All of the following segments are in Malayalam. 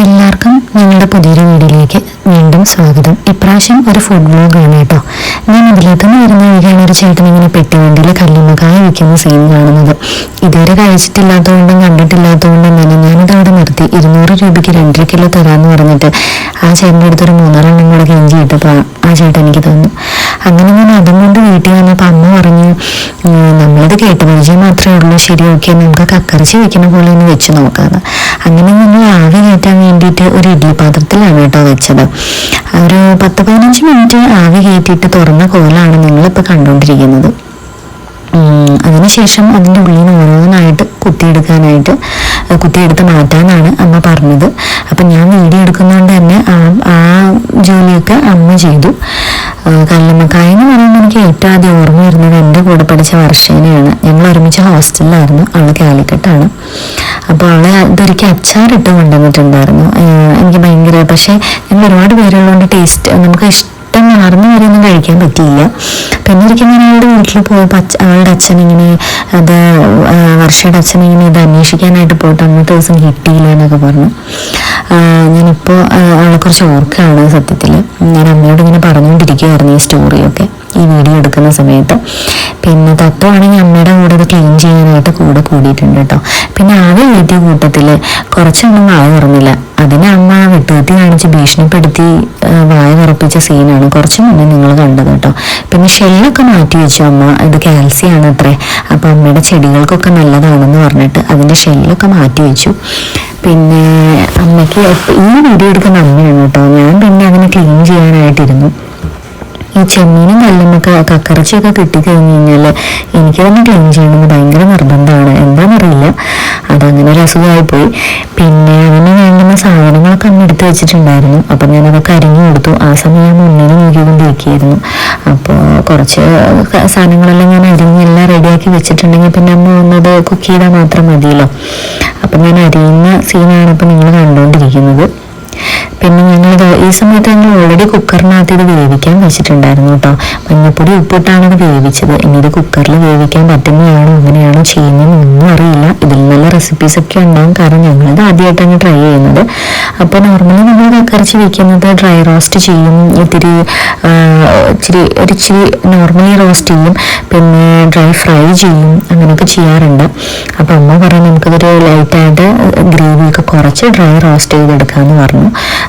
എല്ലാവർക്കും ഞങ്ങളുടെ പുതിയൊരു വീഡിയോയിലേക്ക് വീണ്ടും സ്വാഗതം. ഇപ്രാവശ്യം ഒരു ഫുഡ് വ്ലോഗാണ് കേട്ടോ. ഞാൻ ഇതിലേക്കൊന്ന് വരുന്ന വഴിയാണ് ഒരു ചേട്ടൻ ഇങ്ങനെ പെട്ടിവണ്ടിയിൽ കല്ലുമ്മക്കായ വയ്ക്കുന്ന സീൻ കാണുന്നത്. ഇതുവരെ കഴിച്ചിട്ടില്ലാത്തതുകൊണ്ടും കണ്ടിട്ടില്ലാത്തതുകൊണ്ടും തന്നെ ഞാനിത് അവിടെ നിർത്തി. ഇരുന്നൂറ് രൂപയ്ക്ക് രണ്ടര കിലോ തരാമെന്ന് പറഞ്ഞിട്ട് ആ ചേട്ടന്റെ അടുത്തൊരു മൂന്നാറെണ്ണം കൂടെ കെഞ്ചി ഇട്ടപ്പോൾ ആ ചേട്ടൻ എനിക്ക് തന്നു. അങ്ങനെ ഞാൻ അതും കൊണ്ട് വീട്ടിൽ വന്നപ്പോൾ അമ്മ പറഞ്ഞു നമ്മളത് കേട്ട് പരിചയം മാത്രമേ ഉള്ളൂ. ശരി ഓക്കെ നമുക്ക് കക്കറിച്ച് വെക്കുന്ന പോലെ ഒന്ന് വെച്ച് നോക്കാന്ന്. അങ്ങനെ ഞങ്ങൾ ആവി കയറ്റാൻ വേണ്ടിയിട്ട് ഒരു ഇഡ്ഡലി പാത്രത്തിലാണ് കേട്ടോ വെച്ചത്. ഒരു പത്ത് പതിനഞ്ച് മിനിറ്റ് ആവി കയറ്റിയിട്ട് തുറന്ന കോലാണ് നിങ്ങളിപ്പോൾ കണ്ടുകൊണ്ടിരിക്കുന്നത് അതിനുശേഷം അതിന്റെ ഉള്ളിൽ നിന്ന് ഓരോന്നായിട്ട് കുത്തിയെടുക്കാനായിട്ട് കുത്തിയെടുത്ത് മാറ്റാനാണ് അമ്മ പറഞ്ഞത്. അപ്പം ഞാൻ വീഡിയോ എടുക്കുന്നതുകൊണ്ട് തന്നെ ആ ജോലിയൊക്കെ അമ്മ ചെയ്തു. കല്ലുമ്മക്കായ എന്ന് പറയുമ്പോൾ എനിക്ക് ഏറ്റവും ആദ്യം ഓർമ്മ വരുന്നത് എന്റെ കൂടെ പഠിച്ച വർഷേനെയാണ്. ഞങ്ങൾ ഒരുമിച്ച് ഹോസ്റ്റലിലായിരുന്നു. അവൾ കാലിക്കട്ടാണ് അപ്പോൾ അവളെ ഇതൊരിക്കൽ അച്ചാറിട്ട് കൊണ്ടുവന്നിട്ടുണ്ടായിരുന്നു. എനിക്ക് ഭയങ്കര പക്ഷേ ഞങ്ങൾ ഒരുപാട് പേരുള്ളതുകൊണ്ട് ടേസ്റ്റ് നമുക്ക് ഇഷ്ടം മാറുന്ന വരെയൊന്നും കഴിക്കാൻ പറ്റിയില്ല. പിന്നെ ഒരിക്കലും ഞാൻ അവളുടെ വീട്ടിൽ പോയപ്പോൾ അച്ഛ അവളുടെ അച്ഛൻ ഇങ്ങനെ അത് വർഷയുടെ അച്ഛൻ ഇങ്ങനെ ഇത് അന്വേഷിക്കാനായിട്ട് പോയിട്ട് അന്നത്തെ ദിവസം കിട്ടിയില്ല എന്നൊക്കെ പറഞ്ഞു. ഞാനിപ്പോൾ കുറച്ച് ഓർക്കുകയാണ് സത്യത്തിൽ ഞാൻ അമ്മയോട് ഇങ്ങനെ പറഞ്ഞുകൊണ്ടിരിക്കുകയായിരുന്നു ഈ സ്റ്റോറിയൊക്കെ ഈ വീഡിയോ എടുക്കുന്ന സമയത്ത്. പിന്നെ തത്വമാണെങ്കിൽ അമ്മയുടെ കൂടെ ഇത് ക്ലീൻ ചെയ്യാനായിട്ട് കൂടെ കൂടിയിട്ടുണ്ട് കേട്ടോ. പിന്നെ ആകെ വീട്ടിയ കൂട്ടത്തിൽ കുറച്ചൊന്നും വായ തുറന്നില്ല. അതിനെ അമ്മ വെട്ടുകത്തി കാണിച്ച് ഭീഷണിപ്പെടുത്തി വായ തുറപ്പിച്ച സീനാണ് കുറച്ച് മുന്നേ നിങ്ങൾ കണ്ടത് കേട്ടോ. പിന്നെ ഷെല്ലൊക്കെ മാറ്റി വെച്ചു അമ്മ. ഇത് കാൽസ്യാണ് അത്രേ. അപ്പം അമ്മയുടെ ചെടികൾക്കൊക്കെ നല്ലതാണെന്ന് പറഞ്ഞിട്ട് അതിന്റെ ഷെല്ലൊക്കെ മാറ്റി വെച്ചു. പിന്നെ അമ്മയ്ക്ക് ഈ വീഡിയോ എടുക്കുന്ന അമ്മയാണ് കേട്ടോ. ഞാൻ പിന്നെ അങ്ങനെ ക്ലീൻ ചെയ്യാനായിട്ടിരുന്നു. ഈ ചെമ്മീനും കല്ലുമൊക്കെ കക്കറച്ചിയൊക്കെ കിട്ടിക്കഴിഞ്ഞ് കഴിഞ്ഞാൽ എനിക്ക് തന്നെ ക്ലീൻ ചെയ്യണമെന്ന് ഭയങ്കര നിർബന്ധമാണ്. എന്താണെന്നറിയില്ല അതങ്ങനെ ഒരു അസുഖമായി പോയി പിന്നെ അതിന് വേണ്ടുന്ന സാധനങ്ങളൊക്കെ അന്ന് എടുത്ത് വെച്ചിട്ടുണ്ടായിരുന്നു. അപ്പം ഞാനതൊക്കെ അരിഞ്ഞു കൊടുത്തു. ആ സമയം ഞാൻ മുന്നിൽ നോക്കിക്കൊണ്ടിരിക്കുകയായിരുന്നു. അപ്പോൾ കുറച്ച് സാധനങ്ങളെല്ലാം ഞാൻ അരിഞ്ഞെല്ലാം റെഡിയാക്കി വെച്ചിട്ടുണ്ടെങ്കിൽ പിന്നെ അമ്മ വന്നത് കുക്ക് ചെയ്താൽ മാത്രം മതിയല്ലോ. അപ്പം ഞാൻ അരിയുന്ന സീനാണ് ഇപ്പം നിങ്ങൾ കണ്ടുകൊണ്ടിരിക്കുന്നത്. പിന്നെ ഞങ്ങൾ ഈ സമയത്ത് ഞങ്ങൾ ഓൾറെഡി കുക്കറിനകത്ത് ഇത് വേവിക്കാൻ വെച്ചിട്ടുണ്ടായിരുന്നു കേട്ടോ മഞ്ഞപ്പൊടി ഉപ്പിട്ടാണ് ഇത് വേവിച്ചത്. ഇനി ഇത് കുക്കറിൽ വേവിക്കാൻ പറ്റുന്നതാണോ എങ്ങനെയാണോ ചെയ്യുന്നതെന്ന് ഒന്നും അറിയില്ല. ഇതിൽ നല്ല റെസിപ്പീസ് ഒക്കെ ഉണ്ടാവും. കാരണം ഞങ്ങളത് ആദ്യമായിട്ടാണ് ട്രൈ ചെയ്യുന്നത്. അപ്പോൾ നോർമലി നമ്മൾ കക്കറച്ചി വെക്കുന്നത് ഡ്രൈ റോസ്റ്റ് ചെയ്യും. ഇത്തിരി ഇച്ചിരി ഒരു ഇച്ചിരി നോർമലി റോസ്റ്റ് ചെയ്യും. പിന്നെ ഡ്രൈ ഫ്രൈ ചെയ്യും. അങ്ങനെയൊക്കെ ചെയ്യാറുണ്ട്. അപ്പോൾ അമ്മ പറഞ്ഞു നമുക്കിതൊരു ലൈറ്റായിട്ട് ഗ്രേവിയൊക്കെ കുറച്ച് ഡ്രൈ റോസ്റ്റ് ചെയ്തെടുക്കാമെന്ന് പറഞ്ഞു.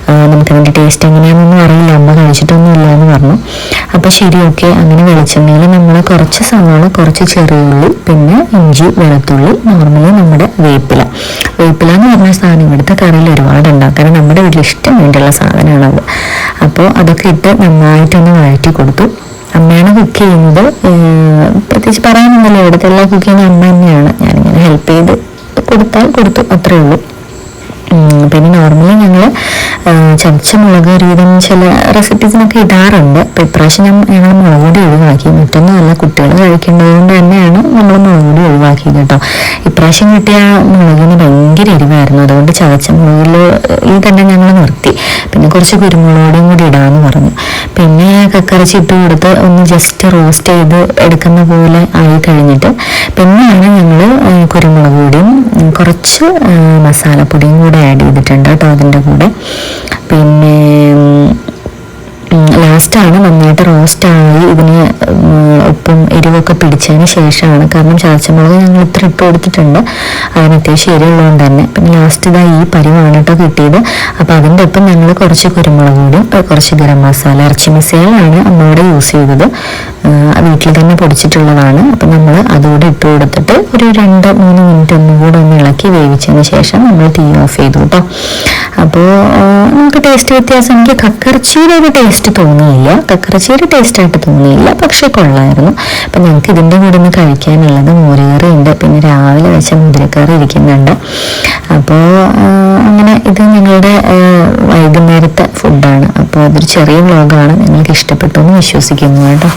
ആ, നമുക്കതിന്റെ ടേസ്റ്റ് എങ്ങനെയാണെന്നൊന്നും അറിയില്ല. അമ്മ കഴിച്ചിട്ടൊന്നും ഇല്ല എന്ന് പറഞ്ഞു. അപ്പോൾ ശരി ഓക്കെ അങ്ങനെ വെളിച്ചെണ്ണയിൽ നമ്മൾ കുറച്ച് സവാള കുറച്ച് ചെറിയ ഉള്ളി പിന്നെ ഇഞ്ചി വെളുത്തുള്ളി നോർമലി നമ്മുടെ വേപ്പില. വേപ്പില എന്ന് പറഞ്ഞ സാധനം ഇവിടുത്തെ കറിയിൽ ഒരുപാട് ഉണ്ടാക്കാൻ നമ്മുടെ വീട്ടിൽ ഇഷ്ടം വേണ്ടിയുള്ള സാധനമാണത് അപ്പോൾ അതൊക്കെ ഇട്ട് നന്നായിട്ടൊന്ന് വഴറ്റി കൊടുത്തു. അമ്മയാണ് കുക്ക് ചെയ്യുന്നത്. പ്രത്യേകിച്ച് പറയാനൊന്നുമില്ല. ഇവിടുത്തെ എല്ലാ കുക്ക് ചെയ്യുന്ന അമ്മ തന്നെയാണ്. ഞാനിങ്ങനെ ഹെൽപ്പ് ചെയ്ത് കൊടുത്താൽ കൊടുത്തു. അത്രേ ഉള്ളൂ. പിന്നെ നോർമലി ഞങ്ങൾ ചതച്ച മുളക് ഒരുവിധം ചില റെസിപ്പീസിനൊക്കെ ഇടാറുണ്ട്. അപ്പം ഇപ്രാവശ്യം ഞാൻ ഞങ്ങൾ മുളക് പൊടി ഒഴിവാക്കി. മറ്റൊന്നുമല്ല കുട്ടികൾ കഴിക്കേണ്ടത് കൊണ്ട് തന്നെയാണ് നമ്മൾ മുളക് പൊടി ഒഴിവാക്കിയത് കേട്ടോ. ഇപ്രാവശ്യം കിട്ടിയ മുളകിന് ഭയങ്കര എരിവായിരുന്നു. അതുകൊണ്ട് ചതച്ച മുളകിൽ തന്നെ ഞങ്ങൾ നിർത്തി. പിന്നെ കുറച്ച് കുരുമുളകും കൂടി ഇടാമെന്ന് പറഞ്ഞു. പിന്നെ കക്കറച്ചി ഇട്ട് കൊടുത്ത് ഒന്ന് ജസ്റ്റ് റോസ്റ്റ് ചെയ്ത് എടുക്കുന്ന പോലെ ആയി കഴിഞ്ഞിട്ട് പിന്നെയാണ് ഞങ്ങൾ കുരുമുളക് പൊടിയും കുറച്ച് മസാല മസാലപ്പൊടിയും കൂടെ ആഡ് ചെയ്തിട്ടുണ്ട് കേട്ടോ അതിന്റെ കൂടെ. പിന്നെ ലാസ്റ്റാണ് നന്നായിട്ട് റോസ്റ്റ് ആയി. ഇതിന് ഉപ്പും എരിവൊക്കെ പിടിച്ചതിന് ശേഷമാണ്. കാരണം ചാച്ചമുളക് ഞങ്ങൾ ഇത്ര ഇട്ട് കൊടുത്തിട്ടുണ്ട് അതിന് അത്യാവശ്യം എരിവുള്ളതുകൊണ്ട് തന്നെ. പിന്നെ ലാസ്റ്റ് ഇതാ ഈ പരിവാണ് കേട്ടോ കിട്ടിയത്. അപ്പോൾ അതിന്റെ ഒപ്പം ഞങ്ങൾ കുറച്ച് കുരുമുളക് കൂടി കുറച്ച് ഗരം മസാല ഇറച്ചി മസാലയാണ് അമ്മയുടെ യൂസ് ചെയ്തത്. വീട്ടിൽ തന്നെ പൊടിച്ചിട്ടുള്ളതാണ്. അപ്പം നമ്മൾ അതുകൂടെ ഇട്ട് കൊടുത്തിട്ട് ഒരു രണ്ട് മൂന്ന് മിനിറ്റ് ഒന്നും കൂടെ ഒന്ന് ഇളക്കി വേവിച്ചതിന് ശേഷം നമ്മൾ തീ ഓഫ് ചെയ്തു കേട്ടോ അപ്പോൾ നമുക്ക് ടേസ്റ്റ് വ്യത്യാസം എനിക്ക് കക്കറച്ചിയുടെ ഒരു ടേസ്റ്റ് തോന്നിയില്ല. കക്കറച്ചിയുടെ ടേസ്റ്റ് ആയിട്ട് തോന്നിയില്ല പക്ഷേ കൊള്ളായിരുന്നു. അപ്പം ഞങ്ങൾക്ക് ഇതിന്റെ കൂടെ ഒന്ന് കഴിക്കാനുള്ളത് മോരുകറി ഉണ്ട് പിന്നെ രാവിലെ വെച്ച മുതിരക്കറി ഇരിക്കുന്നുണ്ട്. അപ്പോൾ അങ്ങനെ ഇത് ഞങ്ങളുടെ വൈകുന്നേരത്തെ ഫുഡാണ് അപ്പോൾ അതൊരു ചെറിയ വ്ലോഗാണ് നിങ്ങൾക്ക് ഇഷ്ടപ്പെട്ടു എന്ന് വിശ്വസിക്കുന്നു കേട്ടോ.